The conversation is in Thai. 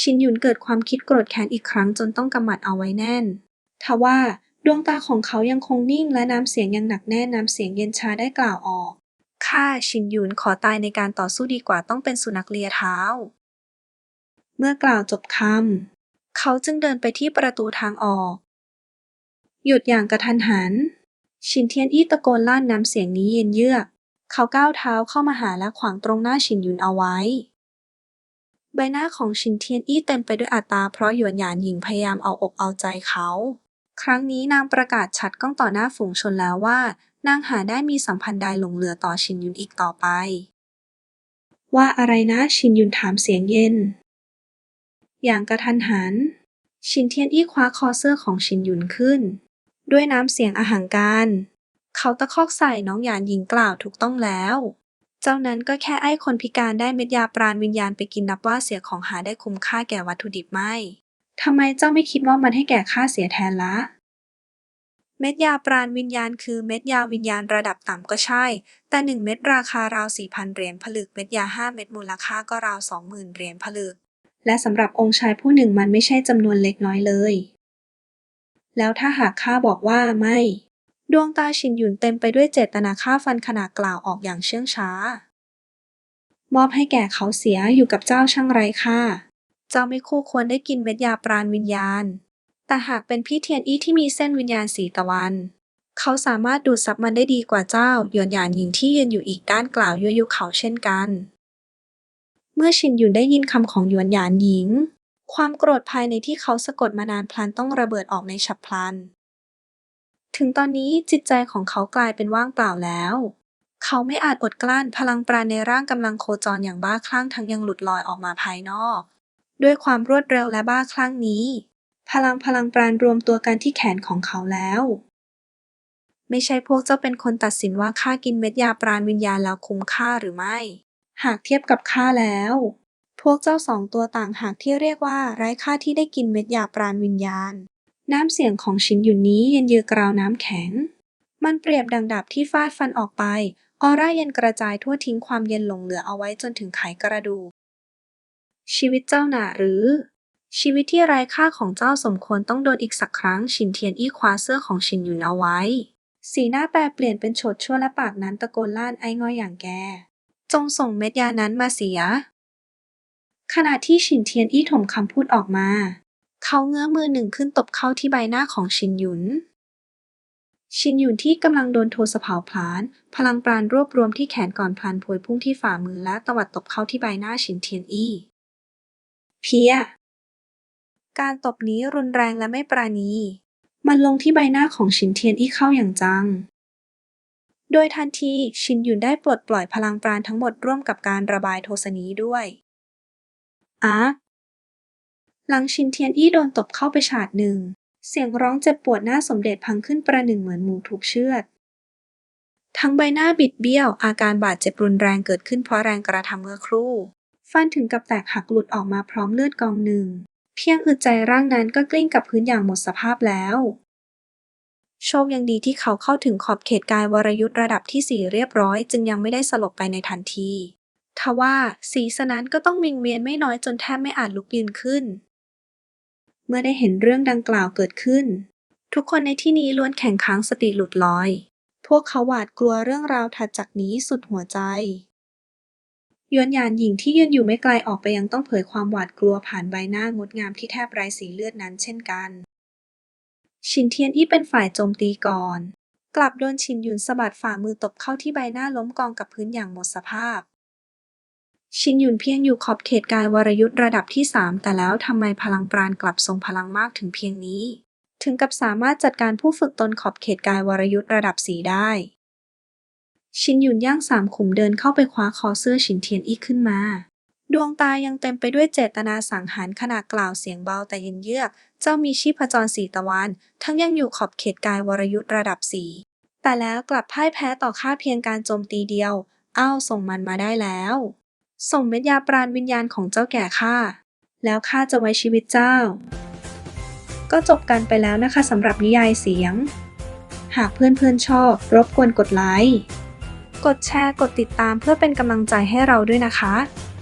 ชินหยุนเกิดความคิดโกรธแค้นอีกครั้งจนต้องกำหมัดเอาไว้แน่น ทว่าดวงตาของเขายังคงนิ่งและน้ำเสียงยังหนักแน่นน้ำเสียงเย็นชาได้กล่าวออกข้าชินหยุนขอตายในการต่อสู้ดีกว่าต้องเป็นสุนัขเลียเท้า เมื่อกล่าวจบคำเขาจึงเดินไปที่ประตูทางออก หยุดอย่างกระทันหัน ชินเทียนอี้ตะโกนลั่นน้ำเสียงนี้เย็นเยือก เขาก้าวเท้าเข้ามาหาและขวางตรงหน้าชินหยุนเอาไว้ ใบหน้าของชินเทียนอี้เต็มไปด้วยอัตราเพราะหยวนหยานหญิงพยายามเอาอกเอาใจเขา ครั้งนี้นางประกาศชัดก้องต่อหน้าฝูงชนแล้วว่า นางหาได้มีสัมพันธ์ใดหลงเหลือต่อชินหยุนอีกต่อไป ว่าอะไรนะชินหยุนถามเสียงเย็น อย่างกระทันหัน ชินเทียนอี้คว้าคอเสื้อของชินหยุนขึ้น ด้วยน้ำเสียงอาหังการ เขาตะคอกใส่น้องหยานหญิงกล่าวถูกต้องแล้ว เจ้านั้นก็แค่ไอ้คนพิการได้เม็ดยาปราณวิญญาณไปกินนับว่าเสียของหาได้คุ้มค่าแก่วัตถุดิบไหมทำไมเจ้าไม่คิดว่ามันให้แก่ค่าเสียแทนละเม็ดยาปราณวิญญาณคือเม็ดยาวิญญาณระดับต่ำก็ใช่ แต่หนึ่งเม็ดราคาราวสี่พันเหรียญผลึก เม็ดยาห้าเม็ดมูลค่าก็ราวสองหมื่นเหรียญผลึก และสำหรับองค์ชายผู้หนึ่งมันไม่ใช่จำนวนเล็กน้อยเลย แล้วถ้าหากข้าบอกว่าไม่ ดวงตาชินหยุนเต็มไปด้วยเจตนาฆ่าฟันขนาดกล่าวออกอย่างเชื่องช้า มอบให้แก่เขาเสียอยู่กับเจ้าช่างไรค่าเจ้าไม่คู่ควรได้กินเม็ดยาปราณวิญญาณ แต่หากเป็นพี่เทียนอี้ที่มีเส้นวิญญาณสีตะวัน เขาสามารถดูดซับมันได้ดีกว่าเจ้าหยวนหยานหญิงที่ยืนอยู่อีกด้านกล่าวยั่วยุเขาเช่นกัน เมื่อชินหยุนได้ยินคำของหยวนหยานหญิง ความโกรธภายในที่เขาสะกดมานานพลันต้องระเบิดออกในฉับพลัน ถึงตอนนี้จิตใจของเขากลายเป็นว่างเปล่าแล้ว เขาไม่อาจอดกลั้นพลังปราณในร่างกำลังโคจรอย่างบ้าคลั่งทั้งยังหลุดลอยออกมาภายนอก ด้วยความรวดเร็วและบ้าคลั่งนี้ พลังพลังปราณรวมตัวกันที่แขนของเขาแล้ว ไม่ใช่พวกเจ้าเป็นคนตัดสินว่าข้ากินเม็ดยาปราณวิญญาณแล้วคุ้มค่าหรือไม่ หากเทียบกับข้าแล้ว พวกเจ้าสองตัวต่างหากที่เรียกว่าไร้ค่าที่ได้กินเม็ดยาปราณวิญญาณ น้ำเสียงของชินหยุนนี้เย็นเยือกราวน้ำแข็ง มันเปรียบดังดาบที่ฟาดฟันออกไป ออร่าเย็นกระจายทั่วทิ้งความเย็นหลงเหลือเอาไว้จนถึงไขกระดูก ชีวิตเจ้าหน่าหรือ ชีวิตที่ไร้ค่าของเจ้าสมควรต้องโดนอีกสักครั้ง ชินเทียนอี้คว้าเสื้อของชินหยุนเอาไว้ สีหน้าแปรเปลี่ยนเป็นโฉดชั่วและปากนั้นตะโกนลั่นไอ้ง่อยอย่างแก จงส่งเม็ดยานั้นมาเสียขณะที่ชินเทียนอี้ถมคำพูดออกมา เขาเงื้อมือหนึ่งขึ้นตบเข้าที่ใบหน้าของชินหยุน ชินหยุนที่กำลังโดนโทสะเผาผลาญพลังปราณรวบรวมที่แขนก่อนพลันพวยพุ่งที่ฝ่ามือและตวัดตบเข้าที่ใบหน้าชินเทียนอี้ เพีย การตบนี้รุนแรงและไม่ปราณี มันลงที่ใบหน้าของชินเทียนอี้เข้าอย่างจังโดยทันทีชินหยุนได้ปลดปล่อยพลังปราณทั้งหมดร่วมกับการระบายโทสนี้ด้วยอา หลังชินเทียนอี้โดนตบเข้าไปฉาดหนึ่ง เสียงร้องเจ็บปวดหน้าสมเด็จพังขึ้นประหนึ่งเหมือนหมูถูกเชือด ทั้งใบหน้าบิดเบี้ยว อาการบาดเจ็บรุนแรงเกิดขึ้นเพราะแรงกระทำเมื่อครู่ ฟันถึงกับแตกหักหลุดออกมาพร้อมเลือดกองหนึ่ง เพียงอึดใจร่างนั้นก็กลิ้งกับพื้นอย่างหมดสภาพแล้ว โชคยังดีที่เขาเข้าถึงขอบเขตกายวรยุทธ์ระดับที่สี่เรียบร้อย จึงยังไม่ได้สลบไปในทันทีทว่าสีสนั้นก็ต้องวิงเวียนไม่น้อยจนแทบไม่อาจลุกยืนขึ้น เมื่อได้เห็นเรื่องดังกล่าวเกิดขึ้น ทุกคนในที่นี้ล้วนแข่งค้างสติหลุดลอย พวกเขาหวาดกลัวเรื่องราวถัดจากนี้สุดหัวใจยวนหยานหญิงที่ยืนอยู่ไม่ไกลออกไปยังต้องเผยความหวาดกลัวผ่านใบหน้างดงามที่แทบไร้สีเลือดนั้นเช่นกัน ชินเทียนอี้เป็นฝ่ายโจมตีก่อน กลับโดนชินหยุนสะบัดฝ่ามือตบเข้าที่ใบหน้าล้มกองกับพื้นอย่างหมดสภาพ ชินหยุนเพียงอยู่ขอบเขตกายวรยุทธ์ระดับที่สามแต่แล้วทำไมพลังปราณกลับทรงพลังมากถึงเพียงนี้ ถึงกับสามารถจัดการผู้ฝึกตนขอบเขตกายวรยุทธ์ระดับสีได้ ชินหยุนย่างสามขุมเดินเข้าไปคว้าคอเสื้อชินเทียนอี้ขึ้นมา ดวงตายังเต็มไปด้วยเจตนาสังหารขณะกล่าวเสียงเบาแต่เย็นเยือก เจ้ามีชีพจรสีตะวัน ทั้งยังอยู่ขอบเขตกายวรยุทธ์ระดับสีแต่แล้วกลับพ่ายแพ้ต่อข้าเพียงการโจมตีเดียวอ้าวส่งมันมาได้แล้ว ส่งเม็ดยาปราณวิญญาณของเจ้าแก่ข้า แล้วข้าจะไว้ชีวิตเจ้า ก็จบกันไปแล้วนะคะสำหรับนิยายเสียง หากเพื่อนๆชอบ รบกวนกดไลค์ กดแชร์ กดติดตามเพื่อเป็นกำลังใจให้เราด้วยนะคะ